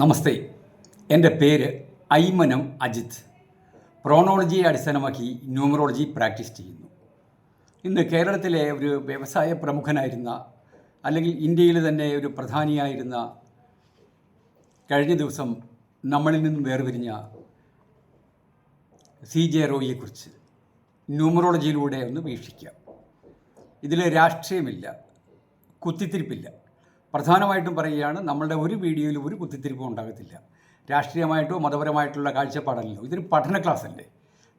നമസ്തേ. എന്റെ പേര് ഐമനം അജിത്. പ്രോണോളജിയെ അടിസ്ഥാനമാക്കി ന്യൂമറോളജി പ്രാക്ടീസ് ചെയ്യുന്നു. ഇന്ന് കേരളത്തിലെ ഒരു വ്യവസായ പ്രമുഖനായിരുന്ന അല്ലെങ്കിൽ ഇന്ത്യയിൽ തന്നെ ഒരു പ്രധാനിയായിരുന്ന കഴിഞ്ഞ ദിവസം നമ്മളിൽ നിന്ന് വേർപിരിഞ്ഞ സി ജെ റോയിയെക്കുറിച്ച് ന്യൂമറോളജിയിലൂടെ ഒന്ന് വീക്ഷിക്കാം. ഇതിൽ രാഷ്ട്രീയമില്ല കുത്തിത്തിരിപ്പില്ല. പ്രധാനമായിട്ടും പറയുകയാണ് നമ്മളുടെ ഒരു വീഡിയോയിലും ഒരു കുത്തിത്തിരിപ്പും ഉണ്ടാകത്തില്ല. രാഷ്ട്രീയമായിട്ടോ മതപരമായിട്ടുള്ള കാഴ്ചപ്പാടല്ലോ ഇതൊരു പഠന ക്ലാസ് അല്ലേ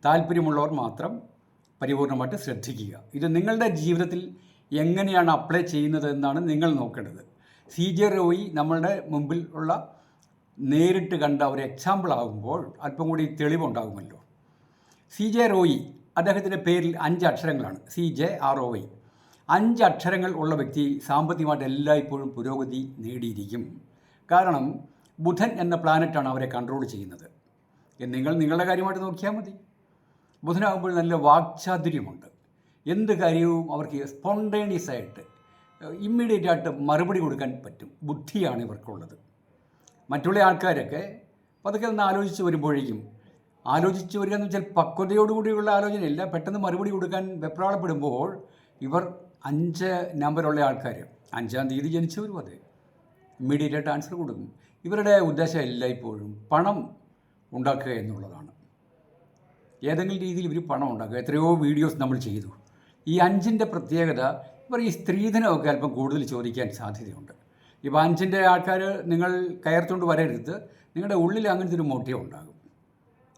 താല്പര്യമുള്ളവർ മാത്രം പരിപൂർണമായിട്ട് ശ്രദ്ധിക്കുക. ഇത് നിങ്ങളുടെ ജീവിതത്തിൽ എങ്ങനെയാണ് അപ്ലൈ ചെയ്യുന്നത് എന്നാണ് നിങ്ങൾ നോക്കേണ്ടത്. സി ജെ റോയി നമ്മളുടെ മുമ്പിൽ ഉള്ള നേരിട്ട് കണ്ട ഒരു എക്സാമ്പിൾ ആകുമ്പോൾ അല്പം കൂടി തെളിവുണ്ടാകുമല്ലോ. സി ജെ റോയി അദ്ദേഹത്തിന്റെ പേരിൽ അഞ്ച് അക്ഷരങ്ങളാണ്. C J R O Y. അഞ്ച് അക്ഷരങ്ങൾ ഉള്ള വ്യക്തി സാമ്പത്തികമായിട്ട് എല്ലായ്പ്പോഴും പുരോഗതി നേടിയിരിക്കും. കാരണം ബുധൻ എന്ന പ്ലാനറ്റാണ് അവരെ കൺട്രോൾ ചെയ്യുന്നത്. നിങ്ങൾ നിങ്ങളുടെ കാര്യമായിട്ട് നോക്കിയാൽ മതി. ബുധനാകുമ്പോൾ നല്ല വാക്ചാതുര്യമുണ്ട്. എന്ത് കാര്യവും അവർക്ക് സ്പോണ്ടേനിയസ് ആയിട്ട് ഇമ്മീഡിയറ്റ് ആയിട്ട് മറുപടി കൊടുക്കാൻ പറ്റും. ബുദ്ധിയാണ് ഇവർക്കുള്ളത്. മറ്റുള്ള ആൾക്കാരൊക്കെ പതുക്കെ ഒന്ന് ആലോചിച്ച് വരുമ്പോഴേക്കും ആലോചിച്ച് വരിക എന്ന് വെച്ചാൽ പക്വതയോടുകൂടിയുള്ള ആലോചനയല്ല. പെട്ടെന്ന് മറുപടി കൊടുക്കാൻ വെപ്രാളപ്പെടുമ്പോൾ ഇവർ അഞ്ച് നമ്പറുള്ള ആൾക്കാർ അഞ്ചാം തീയതി ജനിച്ചവരും അതെ. ഇമ്മീഡിയറ്റായിട്ട് ആൻസർ കൊടുക്കും. ഇവരുടെ ഉദ്ദേശം എല്ലായ്പ്പോഴും പണം ഉണ്ടാക്കുക എന്നുള്ളതാണ്. ഏതെങ്കിലും രീതിയിൽ ഇവർ പണം ഉണ്ടാക്കുക. എത്രയോ വീഡിയോസ് നമ്മൾ ചെയ്തു. ഈ അഞ്ചിന്റെ പ്രത്യേകത ഇവർ ഈ സ്ത്രീധനമൊക്കെ അല്പം കൂടുതൽ ചോദിക്കാൻ സാധ്യതയുണ്ട്. ഇപ്പോൾ അഞ്ചിന്റെ ആൾക്കാർ നിങ്ങൾ കയർത്തുകൊണ്ട് വരരുത്. നിങ്ങളുടെ ഉള്ളിൽ അങ്ങനത്തെ ഒരു മോട്ടീവ് ഉണ്ടാകും.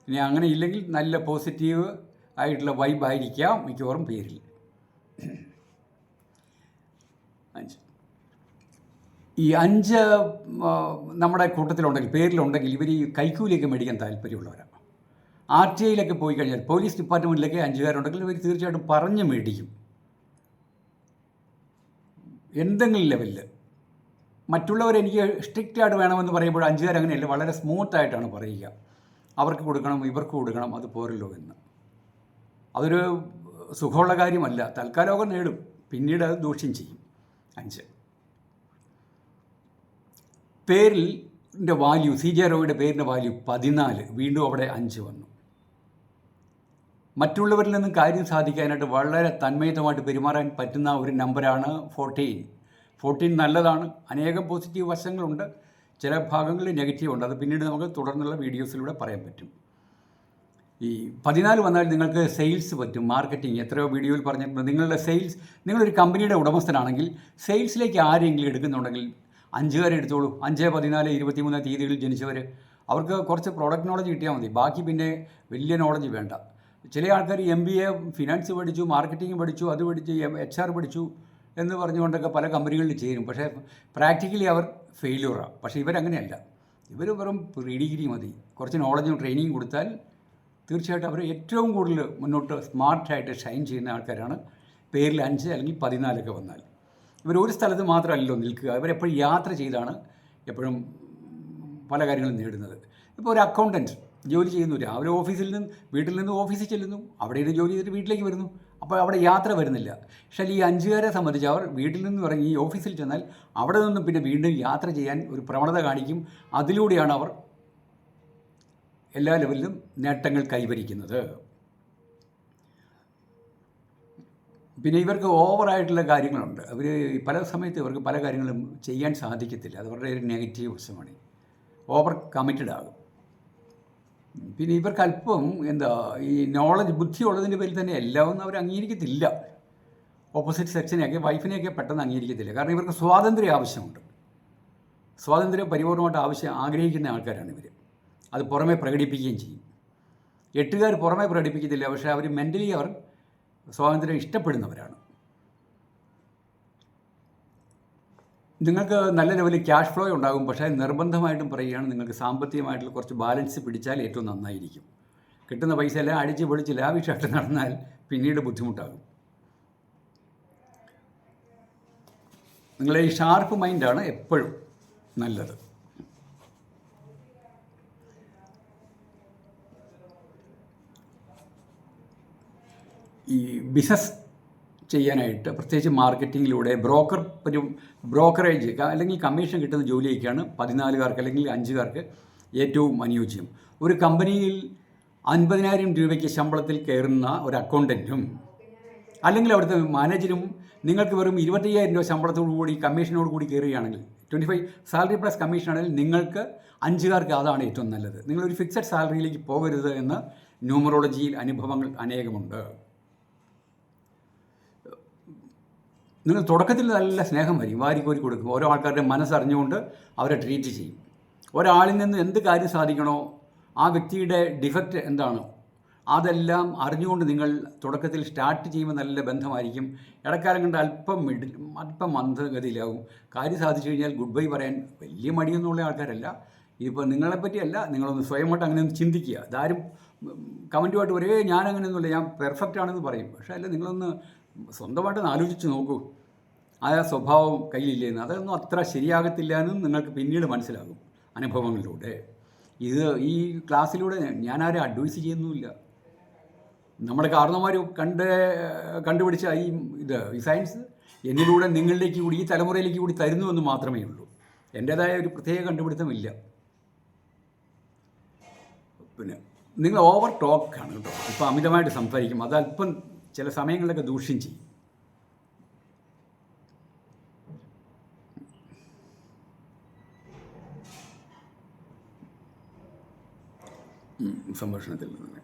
ഇനി അങ്ങനെ ഇല്ലെങ്കിൽ നല്ല പോസിറ്റീവ് ആയിട്ടുള്ള വൈബായിരിക്കാം മിക്കവാറും പേരിൽ. അഞ്ച്. ഈ അഞ്ച് നമ്മുടെ കൂട്ടത്തിലുണ്ടെങ്കിൽ പേരിലുണ്ടെങ്കിൽ ഇവർ ഈ കൈക്കൂലിയൊക്കെ മേടിക്കാൻ താല്പര്യമുള്ളവരാണ് ആർ ടി ഐയിലൊക്കെ പോയി കഴിഞ്ഞാൽ പോലീസ് ഡിപ്പാർട്ട്മെന്റിലൊക്കെ അഞ്ചുകാരുണ്ടെങ്കിൽ ഇവർ തീർച്ചയായിട്ടും പറഞ്ഞ് മേടിക്കും. എന്തെങ്കിലും ലെവലിൽ മറ്റുള്ളവർ എനിക്ക് സ്ട്രിക്റ്റ് ആയിട്ട് വേണമെന്ന് പറയുമ്പോൾ അഞ്ചുകാർ അങ്ങനെയല്ല വളരെ സ്മൂത്തായിട്ടാണ് പറയുക. അവർക്ക് കൊടുക്കണം ഇവർക്ക് കൊടുക്കണം അത് പോരല്ലോ എന്ന്. അതൊരു സുഖമുള്ള കാര്യമല്ല. തൽക്കാലമൊക്കെ നേടും. പിന്നീട് അത് ദൂഷ്യം ചെയ്യും. അഞ്ച്. പേരിൽ വാല്യൂ സി ജെ റോയുടെ പേരിന്റെ വാല്യൂ പതിനാല്. വീണ്ടും അവിടെ അഞ്ച് വന്നു. മറ്റുള്ളവരിൽ നിന്നും കാര്യം സാധിക്കാനായിട്ട് വളരെ തന്മയത്തമായിട്ട് പെരുമാറാൻ പറ്റുന്ന ഒരു നമ്പറാണ് ഫോർട്ടീൻ ഫോർട്ടീൻ നല്ലതാണ്. അനേകം പോസിറ്റീവ് വശങ്ങളുണ്ട്. ചില ഭാഗങ്ങളിൽ നെഗറ്റീവ് ഉണ്ട്. അത് പിന്നീട് നമുക്ക് തുടർന്നുള്ള വീഡിയോസിലൂടെ പറയാൻ പറ്റും. ഈ പതിനാല് വന്നാൽ നിങ്ങൾക്ക് സെയിൽസ് പറ്റും മാർക്കറ്റിംഗ് എത്രയോ വീഡിയോയിൽ പറഞ്ഞിട്ടുണ്ട്. നിങ്ങളുടെ സെയിൽസ് നിങ്ങളൊരു കമ്പനിയുടെ ഉടമസ്ഥനാണെങ്കിൽ സെയിൽസിലേക്ക് ആരെങ്കിലും എടുക്കുന്നുണ്ടെങ്കിൽ അഞ്ചുകാരെ എടുത്തോളൂ. അഞ്ച് പതിനാല് ഇരുപത്തിമൂന്ന് തീയതികളിൽ ജനിച്ചവർ അവർക്ക് കുറച്ച് പ്രോഡക്റ്റ് നോളജ് കിട്ടിയാൽ മതി. ബാക്കി പിന്നെ വലിയ നോളജ് വേണ്ട. ചില ആൾക്കാർ എം ബി എ ഫിനാൻസ് പഠിച്ചു മാർക്കറ്റിംഗ് പഠിച്ചു അത് പഠിച്ചു എച്ച് ആർ പഠിച്ചു എന്ന് പറഞ്ഞുകൊണ്ടൊക്കെ പല കമ്പനികളിൽ ചേരും. പക്ഷേ പ്രാക്ടിക്കലി അവർ ഫെയിലിയറാണ് പക്ഷേ ഇവരങ്ങനെയല്ല. ഇവർ വെറും പ്രീ ഡിഗ്രി മതി. കുറച്ച് നോളജും ട്രെയിനിങ് കൊടുത്താൽ തീർച്ചയായിട്ടും അവർ ഏറ്റവും കൂടുതൽ മുന്നോട്ട് സ്മാർട്ടായിട്ട് ഷൈൻ ചെയ്യുന്ന ആൾക്കാരാണ്. പേരിൽ അഞ്ച് അല്ലെങ്കിൽ പതിനാലൊക്കെ വന്നാൽ. ഇവർ ഒരു സ്ഥലത്ത് മാത്രമല്ലല്ലോ നിൽക്കുക. ഇവരെപ്പോഴും യാത്ര ചെയ്താണ് എപ്പോഴും പല കാര്യങ്ങളും നേടുന്നത്. ഇപ്പോൾ ഒരു അക്കൗണ്ടന്റ് ജോലി ചെയ്യുന്നു. രാവിലെ ഓഫീസിൽ നിന്ന് വീട്ടിൽ നിന്ന് ഓഫീസിൽ ചെല്ലുന്നു. അവിടെ ഇരുന്ന് ജോലി ചെയ്തിട്ട് വീട്ടിലേക്ക് വരുന്നു. അപ്പോൾ അവിടെ യാത്ര വരുന്നില്ല. പക്ഷേ ഈ അഞ്ചുകാരെ സംബന്ധിച്ച് അവർ വീട്ടിൽ നിന്ന് ഇറങ്ങി ഓഫീസിൽ ചെന്നാൽ അവിടെ നിന്നും പിന്നെ വീണ്ടും യാത്ര ചെയ്യാൻ ഒരു പ്രവണത കാണിക്കും. അതിലൂടെയാണ് അവർ എല്ലാ ലെവലിലും നേട്ടങ്ങൾ കൈവരിക്കുന്നത്. പിന്നെ ഇവർക്ക് ഓവറായിട്ടുള്ള കാര്യങ്ങളുണ്ട്. അവർ പല സമയത്ത് ഇവർക്ക് പല കാര്യങ്ങളും ചെയ്യാൻ സാധിക്കത്തില്ല. അത് ഒരു നെഗറ്റീവ് വശമാണ്. ഓവർ കമ്മിറ്റഡ് ആകും. പിന്നെ ഇവർക്ക് അല്പം എന്താ ഈ നോളജ് ബുദ്ധി ഉള്ളതിന്റെ പേരിൽ തന്നെ എല്ലാം ഒന്നും അവർ അംഗീകരിക്കത്തില്ല ഓപ്പോസിറ്റ് സെക്ഷനെയൊക്കെ വൈഫിനെയൊക്കെ പെട്ടെന്ന് അംഗീകരിക്കത്തില്ല. കാരണം ഇവർക്ക് സ്വാതന്ത്ര്യം ആവശ്യമുണ്ട്. സ്വാതന്ത്ര്യം പരിപൂർണമായിട്ട് ആവശ്യം ആഗ്രഹിക്കുന്ന ആൾക്കാരാണ് ഇവർ അത് പുറമെ പ്രകടിപ്പിക്കുകയും ചെയ്യും. എട്ടുകാർ പുറമെ പ്രകടിപ്പിക്കത്തില്ല പക്ഷേ അവർ മെന്റലി അവർ സ്വാതന്ത്ര്യം ഇഷ്ടപ്പെടുന്നവരാണ്. നിങ്ങൾക്ക് നല്ല ലെവലിൽ ക്യാഷ് ഫ്ലോ ഉണ്ടാകും പക്ഷേ നിർബന്ധമായിട്ടും പറയുകയാണ് നിങ്ങൾക്ക് സാമ്പത്തികമായിട്ടുള്ള കുറച്ച് ബാലൻസ് പിടിച്ചാൽ ഏറ്റവും നന്നായിരിക്കും. കിട്ടുന്ന പൈസ എല്ലാം അടിച്ച് പൊളിച്ച് ലാവിഷായിട്ട് നടന്നാൽ പിന്നീട് ബുദ്ധിമുട്ടാകും. നിങ്ങളെ ഈ ഷാർപ്പ് മൈൻഡാണ് എപ്പോഴും നല്ലത്. ഈ ബിസിനസ് ചെയ്യാനായിട്ട് പ്രത്യേകിച്ച് മാർക്കറ്റിങ്ങിലൂടെ ബ്രോക്കർ ഒരു ബ്രോക്കറേജ് അല്ലെങ്കിൽ കമ്മീഷൻ കിട്ടുന്ന ജോലിയൊക്കെയാണ് പതിനാലുകാർക്ക് അല്ലെങ്കിൽ അഞ്ചുകാർക്ക് ഏറ്റവും അനുയോജ്യം. ഒരു കമ്പനിയിൽ അൻപതിനായിരം രൂപയ്ക്ക് ശമ്പളത്തിൽ കയറുന്ന ഒരു അക്കൗണ്ടന്റും അല്ലെങ്കിൽ അവിടുത്തെ മാനേജരും നിങ്ങൾക്ക് വെറും ഇരുപത്തയ്യായിരം രൂപ ശമ്പളത്തോടു കൂടി കമ്മീഷനോട് കൂടി കയറുകയാണെങ്കിൽ twenty five salary plus commission ആണെങ്കിൽ നിങ്ങൾക്ക് അഞ്ചുകാർക്ക് അതാണ് ഏറ്റവും നല്ലത്. നിങ്ങളൊരു ഫിക്സഡ് സാലറിയിലേക്ക് പോകരുത് എന്ന് ന്യൂമറോളജിയിൽ അനുഭവങ്ങൾ അനേകമുണ്ട്. നിങ്ങൾ തുടക്കത്തിൽ നല്ല സ്നേഹം വരും. വാരിക്കോരി കൊടുക്കും. ഓരോ ആൾക്കാരുടെ മനസ്സറിഞ്ഞുകൊണ്ട് അവരെ ട്രീറ്റ് ചെയ്യും. ഒരാളിൽ നിന്ന് എന്ത് കാര്യം സാധിക്കണോ ആ വ്യക്തിയുടെ ഡിഫക്റ്റ് എന്താണ് അതെല്ലാം അറിഞ്ഞുകൊണ്ട് നിങ്ങൾ തുടക്കത്തിൽ സ്റ്റാർട്ട് ചെയ്യുമ്പോൾ നല്ല ബന്ധമായിരിക്കും. ഇടക്കാലം കണ്ട് അല്പം മിഡിൽ അല്പം മന്ദഗതിയിലാവും. കാര്യം സാധിച്ചു കഴിഞ്ഞാൽ ഗുഡ് ബൈ പറയാൻ വലിയ മടിയൊന്നുമുള്ള ആൾക്കാരല്ല. ഇതിപ്പോൾ നിങ്ങളെപ്പറ്റിയല്ല നിങ്ങളൊന്ന് സ്വയമായിട്ട് അങ്ങനെ ഒന്ന് ചിന്തിക്കുക അതാരും കമന്റുമായിട്ട് ഒരേ ഞാൻ അങ്ങനെയൊന്നുമില്ല ഞാൻ പെർഫെക്റ്റ് ആണെന്ന് പറയും. പക്ഷേ അല്ല നിങ്ങളൊന്ന് സ്വന്തമായിട്ടൊന്ന് ആലോചിച്ച് നോക്കൂ. ആ സ്വഭാവം കയ്യിലില്ലെന്ന്. അതൊന്നും അത്ര ശരിയാകത്തില്ല എന്നും നിങ്ങൾക്ക് പിന്നീട് മനസ്സിലാകും അനുഭവങ്ങളിലൂടെ. ഇത് ഈ ക്ലാസ്സിലൂടെ ഞാൻ ആരും അഡ്വൈസ് ചെയ്യുന്നുമില്ല. നമ്മുടെ കാരണവന്മാർ കണ്ട് കണ്ടുപിടിച്ച ഈ ഇത് ഈ സയൻസ് എന്നിലൂടെ നിങ്ങളിലേക്ക് കൂടി ഈ തലമുറയിലേക്ക് കൂടി തരുന്നു എന്ന് മാത്രമേ ഉള്ളൂ. എന്റേതായ ഒരു പ്രത്യേക കണ്ടുപിടുത്തമില്ല. പിന്നെ നിങ്ങൾ ഓവർ ടോക്കാണ് കേട്ടോ. ഇപ്പം അമിതമായിട്ട് സംസാരിക്കും. അത് അല്പം ചില സമയങ്ങളിലൊക്കെ ദൂഷ്യം ചെയ്യും. സംഭാഷണത്തിൽ നിന്ന്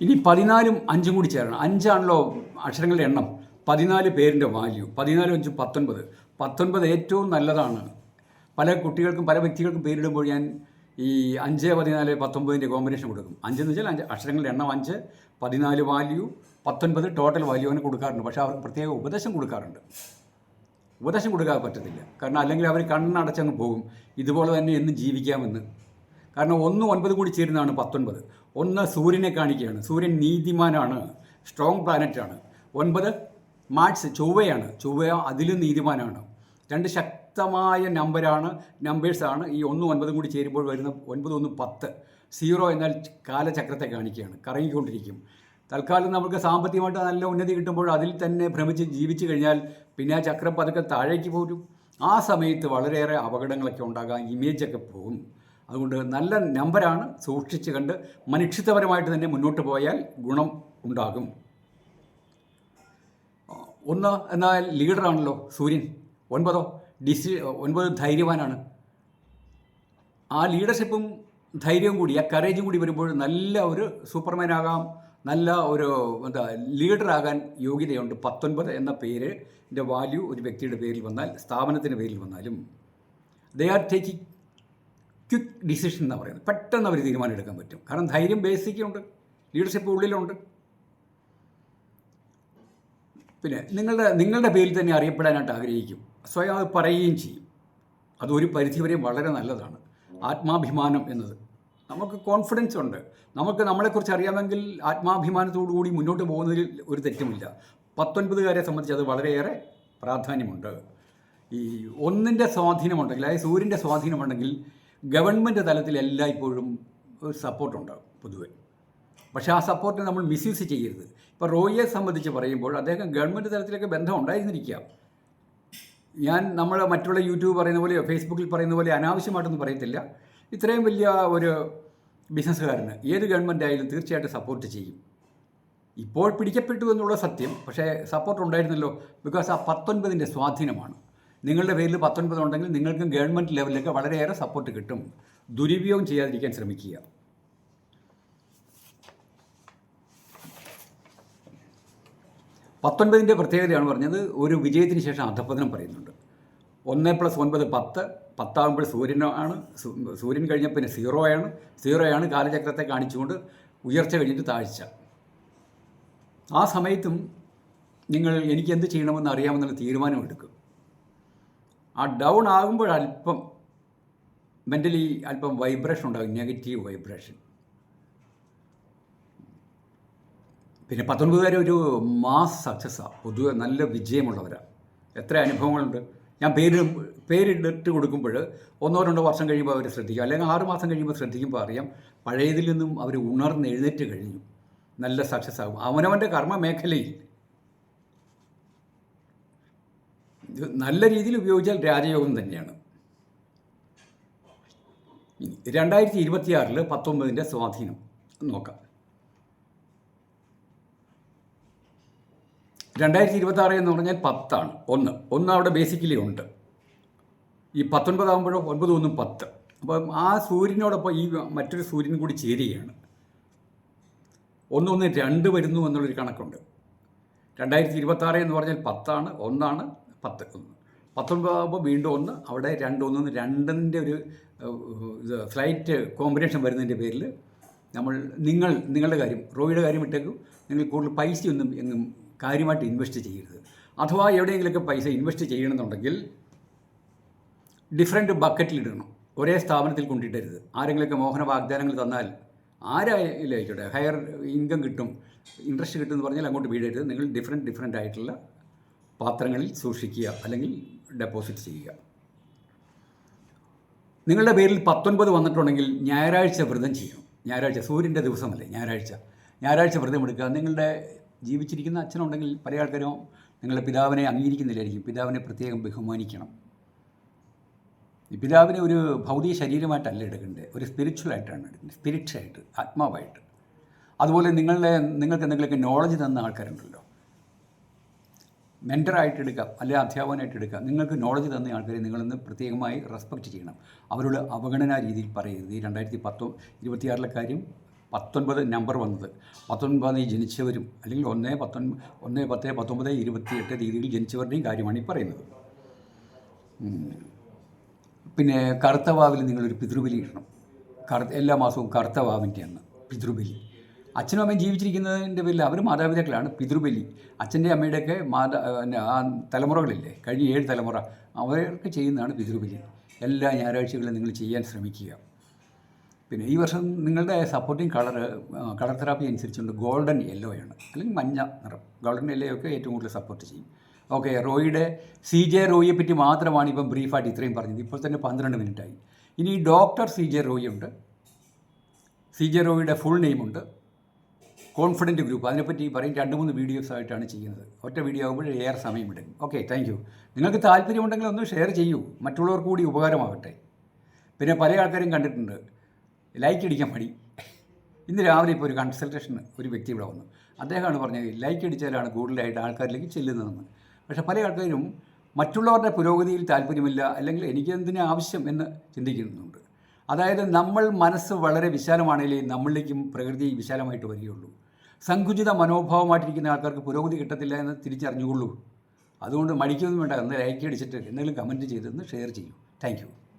ഇനി പതിനാലും അഞ്ചും കൂടി ചേരണം. അഞ്ചാണല്ലോ അക്ഷരങ്ങളുടെ എണ്ണം. പതിനാല് പേരിന്റെ വാല്യൂ പതിനാലും അഞ്ചും പത്തൊൻപത്. പത്തൊൻപത് ഏറ്റവും നല്ലതാണ്. പല കുട്ടികൾക്കും പല വ്യക്തികൾക്കും പേരിടുമ്പോൾ ഞാൻ ഈ അഞ്ച് പതിനാല് പത്തൊമ്പതിന്റെ കോമ്പിനേഷൻ കൊടുക്കും. അഞ്ചെന്ന് വെച്ചാൽ അഞ്ച് അക്ഷരങ്ങളുടെ എണ്ണം അഞ്ച് പതിനാല് വാല്യൂ പത്തൊൻപത് ടോട്ടൽ വാല്യൂ അങ്ങനെ കൊടുക്കാറുണ്ട്. പക്ഷേ അവർക്ക് പ്രത്യേക ഉപദേശം കൊടുക്കാറുണ്ട്. ഉപദേശം കൊടുക്കാൻ പറ്റത്തില്ല. കാരണം അല്ലെങ്കിൽ അവർ കണ്ണടച്ചങ്ങ് പോകും. ഇതുപോലെ തന്നെ എന്നും ജീവിക്കാമെന്ന്. കാരണം ഒന്ന് ഒൻപത് കൂടി ചേരുന്നതാണ് പത്തൊൻപത്. ഒന്ന് സൂര്യനെ കാണിക്കുകയാണ്. സൂര്യൻ നീതിമാനാണ്. സ്ട്രോങ് പ്ലാനറ്റാണ് ഒൻപത് മാർച്ച് ചൊവ്വയാണ്. ചൊവ്വ അതിലും നീതിമാനാണ്. രണ്ട് ശക്തമായ നമ്പരാണ് നമ്പേഴ്സാണ് ഈ ഒന്നും ഒൻപതും കൂടി ചേരുമ്പോൾ വരുന്ന ഒൻപത് ഒന്ന് പത്ത് സീറോ എന്നാൽ കാലചക്രത്തെ കാണിക്കുകയാണ്. കറങ്ങിക്കൊണ്ടിരിക്കും. തൽക്കാലം നമുക്ക് സാമ്പത്തികമായിട്ട് നല്ല ഉന്നതി കിട്ടുമ്പോൾ അതിൽ തന്നെ ഭ്രമിച്ച് ജീവിച്ചു കഴിഞ്ഞാൽ പിന്നെ ആ ചക്രം പതുക്കെ താഴേക്ക് പോരും. ആ സമയത്ത് വളരെയേറെ അപകടങ്ങളൊക്കെ ഉണ്ടാകാം ഇമേജൊക്കെ പോകും. അതുകൊണ്ട് നല്ല നമ്പരാണ് സൂക്ഷിച്ച് കണ്ട് മനുഷ്യത്വപരമായിട്ട് തന്നെ മുന്നോട്ട് പോയാൽ ഗുണം ഉണ്ടാകും. ഒന്ന് എന്നാൽ ലീഡറാണല്ലോ സൂര്യൻ. ഒൻപതോ? ഡിസി ഒൻപത് ധൈര്യവാനാണ്. ആ ലീഡർഷിപ്പും ധൈര്യവും കൂടി ആ കറേജും കൂടി വരുമ്പോൾ നല്ല ഒരു സൂപ്പർമാൻ ആകാം നല്ല ഒരു എന്താ ലീഡറാകാൻ യോഗ്യതയുണ്ട്. പത്തൊൻപത് എന്ന പേര് എന്റെ വാല്യൂ ഒരു വ്യക്തിയുടെ പേരിൽ വന്നാൽ സ്ഥാപനത്തിന്റെ പേരിൽ വന്നാലും they are taking quick decision എന്ന് പറയുന്നത്. പെട്ടെന്ന് അവർ തീരുമാനം എടുക്കാൻ പറ്റും. കാരണം ധൈര്യം ബേസിക്കുണ്ട് ലീഡർഷിപ്പ് ഉള്ളിലുണ്ട്. പിന്നെ നിങ്ങളുടെ നിങ്ങളുടെ പേരിൽ തന്നെ അറിയപ്പെടാനായിട്ട് ആഗ്രഹിക്കും. സ്വയം അത് പറയുകയും ചെയ്യും. അത് ഒരു പരിധിവരെ വളരെ നല്ലതാണ്. ആത്മാഭിമാനം എന്നത്. നമുക്ക് കോൺഫിഡൻസ് ഉണ്ട്. നമുക്ക് നമ്മളെക്കുറിച്ച് അറിയാമെങ്കിൽ ആത്മാഭിമാനത്തോടു കൂടി മുന്നോട്ട് പോകുന്നതിൽ ഒരു തെറ്റുമില്ല. പത്തൊൻപതുകാരെ സംബന്ധിച്ച് അത് വളരെയേറെ പ്രാധാന്യമുണ്ട്. ഈ ഒന്നിന്റെ സ്വാധീനമുണ്ടെങ്കിൽ അതായത് സൂര്യന്റെ സ്വാധീനമുണ്ടെങ്കിൽ ഗവൺമെന്റ് തലത്തിൽ എല്ലായ്പ്പോഴും ഒരു സപ്പോർട്ടുണ്ടാകും പൊതുവെ. പക്ഷേ ആ സപ്പോർട്ട് നമ്മൾ മിസ്യൂസ് ചെയ്യരുത്. ഇപ്പോൾ റോയിയെ സംബന്ധിച്ച് പറയുമ്പോൾ അദ്ദേഹം ഗവൺമെന്റ് തലത്തിലൊക്കെ ബന്ധം ഉണ്ടായിരുന്നിരിക്കാം ഞാൻ നമ്മൾ മറ്റുള്ള യൂട്യൂബ് പറയുന്ന പോലെയോ ഫേസ്ബുക്കിൽ പറയുന്ന പോലെ അനാവശ്യമായിട്ടൊന്നും പറയത്തില്ല. ഇത്രയും വലിയ ഒരു ബിസിനസ്സുകാരന് ഏത് ഗവൺമെന്റ് ആയാലും തീർച്ചയായിട്ടും സപ്പോർട്ട് ചെയ്യും. ഇപ്പോൾ പിടിക്കപ്പെട്ടു എന്നുള്ള സത്യം പക്ഷേ സപ്പോർട്ട് ഉണ്ടായിരുന്നല്ലോ ബിക്കോസ് ആ പത്തൊൻപതിന്റെ സ്വാധീനമാണ്. നിങ്ങളുടെ പേരിൽ പത്തൊൻപത് ഉണ്ടെങ്കിൽ നിങ്ങൾക്കും ഗവൺമെന്റ് ലെവലിലൊക്കെ വളരെയേറെ സപ്പോർട്ട് കിട്ടും. ദുരുപയോഗം ചെയ്യാതിരിക്കാൻ ശ്രമിക്കുക. പത്തൊൻപതിന്റെ പ്രത്യേകതയാണ് പറഞ്ഞത്. ഒരു വിജയത്തിന് ശേഷം അധപ്പതനം പറയുന്നുണ്ട്. ഒന്ന് പ്ലസ് ഒൻപത് പത്ത് പത്താകുമ്പോൾ സൂര്യനാണ് സൂര്യൻ കഴിഞ്ഞ പിന്നെ സീറോ ആണ്. സീറോ ആണ് കാലചക്രത്തെ കാണിച്ചുകൊണ്ട് ഉയർച്ച കഴിഞ്ഞിട്ട് താഴ്ച. ആ സമയത്തും നിങ്ങൾ എനിക്ക് എന്ത് ചെയ്യണമെന്ന് അറിയാമെന്നുള്ള തീരുമാനമെടുക്കും ആ ഡൗൺ ആകുമ്പോൾ അല്പം മെന്റലി അല്പം വൈബ്രേഷൻ ഉണ്ടാകും നെഗറ്റീവ് വൈബ്രേഷൻ പിന്നെ പത്തൊൻപതുകാരെ ഒരു മാസ് സക്സസ്സാണ് പൊതുവെ നല്ല വിജയമുള്ളവരാണ് എത്ര അനുഭവങ്ങളുണ്ട്. ഞാൻ പേര് പേരിട്ട് കൊടുക്കുമ്പോൾ ഒന്നോ രണ്ടോ വർഷം കഴിയുമ്പോൾ അവർ ശ്രദ്ധിക്കും. അല്ലെങ്കിൽ ആറ് മാസം കഴിയുമ്പോൾ ശ്രദ്ധിക്കുമ്പോൾ അറിയാം പഴയതിൽ നിന്നും അവർ ഉണർന്ന് എഴുന്നേറ്റ് കഴിഞ്ഞു. നല്ല സക്സസ് ആകും അവനവന്റെ കർമ്മ മേഖലയിൽ. നല്ല രീതിയിൽ ഉപയോഗിച്ചാൽ രാജയോഗം തന്നെയാണ്. രണ്ടായിരത്തി ഇരുപത്തിയാറിൽ പത്തൊമ്പതിന്റെ സ്വാധീനം. നോക്കാം. രണ്ടായിരത്തി ഇരുപത്തി ആറ് എന്ന് പറഞ്ഞാൽ പത്താണ്. ഒന്ന്. ഒന്ന് അവിടെ ബേസിക്കലി ഉണ്ട്. ഈ പത്തൊൻപതാകുമ്പോഴോ ഒൻപത് ഒന്നും പത്ത്. അപ്പം ആ സൂര്യനോടൊപ്പം ഈ മറ്റൊരു സൂര്യൻ കൂടി ചേരുകയാണ്. ഒന്നൊന്ന് രണ്ട് വരുന്നു എന്നുള്ളൊരു കണക്കുണ്ട്. രണ്ടായിരത്തി ഇരുപത്തി ആറ് എന്ന് പറഞ്ഞാൽ പത്താണ്. ഒന്നാണ് പത്ത്. ഒന്ന്. പത്തൊൻപതാകുമ്പോൾ വീണ്ടും ഒന്ന്. അവിടെ രണ്ട് ഒന്ന് രണ്ടിന്റെ ഒരു ഇത് ഫ്ലൈറ്റ് കോമ്പിനേഷൻ വരുന്നതിന്റെ പേരിൽ നമ്മൾ നിങ്ങൾ നിങ്ങളുടെ കാര്യം റോയിയുടെ കാര്യം ഇട്ടേക്കും. നിങ്ങൾ കൂടുതൽ പൈസയൊന്നും എങ്ങും കാര്യമായിട്ട് ഇൻവെസ്റ്റ് ചെയ്യരുത്. അഥവാ എവിടെയെങ്കിലുമൊക്കെ പൈസ ഇൻവെസ്റ്റ് ചെയ്യണമെന്നുണ്ടെങ്കിൽ ഡിഫറെന്റ് ബക്കറ്റിലിടണം ഒരേ സ്ഥാപനത്തിൽ കൊണ്ടിട്ടരുത് ആരെങ്കിലുമൊക്കെ മോഹന വാഗ്ദാനങ്ങൾ തന്നാൽ ആരായിക്കോട്ടെ ഹയർ ഇൻകം കിട്ടും. ഇൻട്രസ്റ്റ് കിട്ടും എന്ന് പറഞ്ഞാൽ അങ്ങോട്ട് വീടരുത് നിങ്ങൾ ഡിഫറെന്റ് ഡിഫറെന്റ് ആയിട്ടുള്ള പാത്രങ്ങളിൽ സൂക്ഷിക്കുക അല്ലെങ്കിൽ ഡെപ്പോസിറ്റ് ചെയ്യുക. നിങ്ങളുടെ പേരിൽ പത്തൊൻപത് വന്നിട്ടുണ്ടെങ്കിൽ ഞായറാഴ്ച വ്രതം ചെയ്യണം. ഞായറാഴ്ച സൂര്യന്റെ ദിവസമല്ലേ? ഞായറാഴ്ച. ഞായറാഴ്ച വ്രതം എടുക്കുക. നിങ്ങളുടെ ജീവിച്ചിരിക്കുന്ന അച്ഛനുണ്ടെങ്കിൽ പല ആൾക്കാരും നിങ്ങളുടെ പിതാവിനെ അംഗീകരിക്കുന്നില്ലായിരിക്കും. പിതാവിനെ പ്രത്യേകം ബഹുമാനിക്കണം. ഈ പിതാവിനെ ഒരു ഭൗതിക ശരീരമായിട്ടല്ല എടുക്കേണ്ടത്. ഒരു സ്പിരിച്വലായിട്ടാണ് എടുക്കുന്നത് സ്പിരിറ്റായിട്ട് ആത്മാവായിട്ട്. അതുപോലെ നിങ്ങളുടെ നിങ്ങൾക്ക് എന്തെങ്കിലുമൊക്കെ നോളജ് തന്ന ആൾക്കാരുണ്ടല്ലോ. മെന്ററായിട്ട് എടുക്കാം അല്ലെങ്കിൽ അധ്യാപകനായിട്ട് എടുക്കാം നിങ്ങൾക്ക് നോളജ് തന്ന ആൾക്കാരെ നിങ്ങളൊന്ന് പ്രത്യേകമായി റെസ്പെക്റ്റ് ചെയ്യണം. അവരോട് അവഗണന രീതിയിൽ പറയരുത്. ഈ രണ്ടായിരത്തി പത്തൊ ഇരുപത്തിയാറിലെ കാര്യം പത്തൊൻപത് നമ്പർ വന്നത്. പത്തൊൻപതിൽ ജനിച്ചവരും അല്ലെങ്കിൽ ഒന്ന് പത്തൊൻപത് ഒന്ന് പത്ത് പത്തൊമ്പത് ഇരുപത്തിയെട്ട് രീതിയിൽ ജനിച്ചവരുടെയും കാര്യമാണ് ഈ പറയുന്നത്. പിന്നെ കറുത്ത വാവിൽ നിങ്ങളൊരു പിതൃബലി ഇടണം. കറുത്ത എല്ലാ മാസവും കറുത്ത വാവിന്റെ അന്ന് പിതൃബലി. അച്ഛനും അമ്മയും ജീവിച്ചിരിക്കുന്നതിന്റെ പേരിൽ അവർ മാതാപിതാക്കളാണ് പിതൃബലി. അച്ഛന്റെ അമ്മയുടെയൊക്കെ മാതാ ആ തലമുറകളില്ലേ കഴിഞ്ഞ ഏഴ് തലമുറ അവർക്ക് ചെയ്യുന്നതാണ് പിതൃബലി. എല്ലാ ഞായറാഴ്ചകളും നിങ്ങൾ ചെയ്യാൻ ശ്രമിക്കുക. പിന്നെ ഈ വർഷം നിങ്ങളുടെ സപ്പോർട്ടിങ് കളർ കളർ തെറാപ്പി അനുസരിച്ചുകൊണ്ട് ഗോൾഡൻ യെല്ലോ ആണ്. അല്ലെങ്കിൽ മഞ്ഞ നിറം. ഗോൾഡൻ യെല്ലോ ഒക്കെ ഏറ്റവും കൂടുതൽ സപ്പോർട്ട് ചെയ്യും. ഓക്കെ റോയിയുടെ സി ജെ റോയിയെ പറ്റി മാത്രമാണ് ഇപ്പം ബ്രീഫായിട്ട് ഇത്രയും പറഞ്ഞത്. ഇപ്പോൾ തന്നെ പന്ത്രണ്ട് മിനിറ്റായി ഇനി ഡോക്ടർ സി ജെ റോയി ഉണ്ട്. സി ജെ റോയിയുടെ ഫുൾ നെയിമുണ്ട് കോൺഫിഡന്റ് ഗ്രൂപ്പ് അതിനെപ്പറ്റി പറയും രണ്ട് മൂന്ന് വീഡിയോസ് ആയിട്ടാണ് ചെയ്യുന്നത്. ഒറ്റ വീഡിയോ ആകുമ്പോൾ ഏറെ സമയം എടുക്കും ഓക്കെ താങ്ക് യു നിങ്ങൾക്ക് താല്പര്യമുണ്ടെങ്കിൽ ഒന്ന് ഷെയർ ചെയ്യൂ. മറ്റുള്ളവർക്ക് കൂടി ഉപകാരമാകട്ടെ. പിന്നെ പല ആൾക്കാരും കണ്ടിട്ടുണ്ട്. ലൈക്ക് അടിക്കാൻ മടി. ഇന്ന് രാവിലെ ഇപ്പോൾ ഒരു കൺസൾട്ടേഷൻ ഒരു വ്യക്തി ഇവിടെ വന്നു. അദ്ദേഹമാണ് പറഞ്ഞത് ലൈക്ക് അടിച്ചാലാണ് കൂടുതലായിട്ട് ആൾക്കാരിലേക്ക് ചെല്ലുന്നതെന്ന്. പക്ഷേ പല ആൾക്കാരും മറ്റുള്ളവരുടെ പുരോഗതിയിൽ താല്പര്യമില്ല അല്ലെങ്കിൽ എനിക്ക് എന്തിനു ആവശ്യം എന്ന് ചിന്തിക്കുന്നുണ്ട്. അതായത് നമ്മൾ മനസ്സ് വളരെ വിശാലമാണെങ്കിലേ നമ്മളിലേക്കും പ്രകൃതി വിശാലമായിട്ട് വരികയുള്ളൂ. സങ്കുചിത മനോഭാവമായിട്ടിരിക്കുന്ന ആൾക്കാർക്ക് പുരോഗതി കിട്ടത്തില്ല എന്ന് തിരിച്ചറിഞ്ഞുകൊള്ളൂ. അതുകൊണ്ട് മടിക്കൊന്നും വേണ്ട എന്ന് ലൈക്ക് അടിച്ചിട്ട് എന്തെങ്കിലും കമന്റ് ചെയ്തെന്ന് ഷെയർ ചെയ്യൂ. താങ്ക്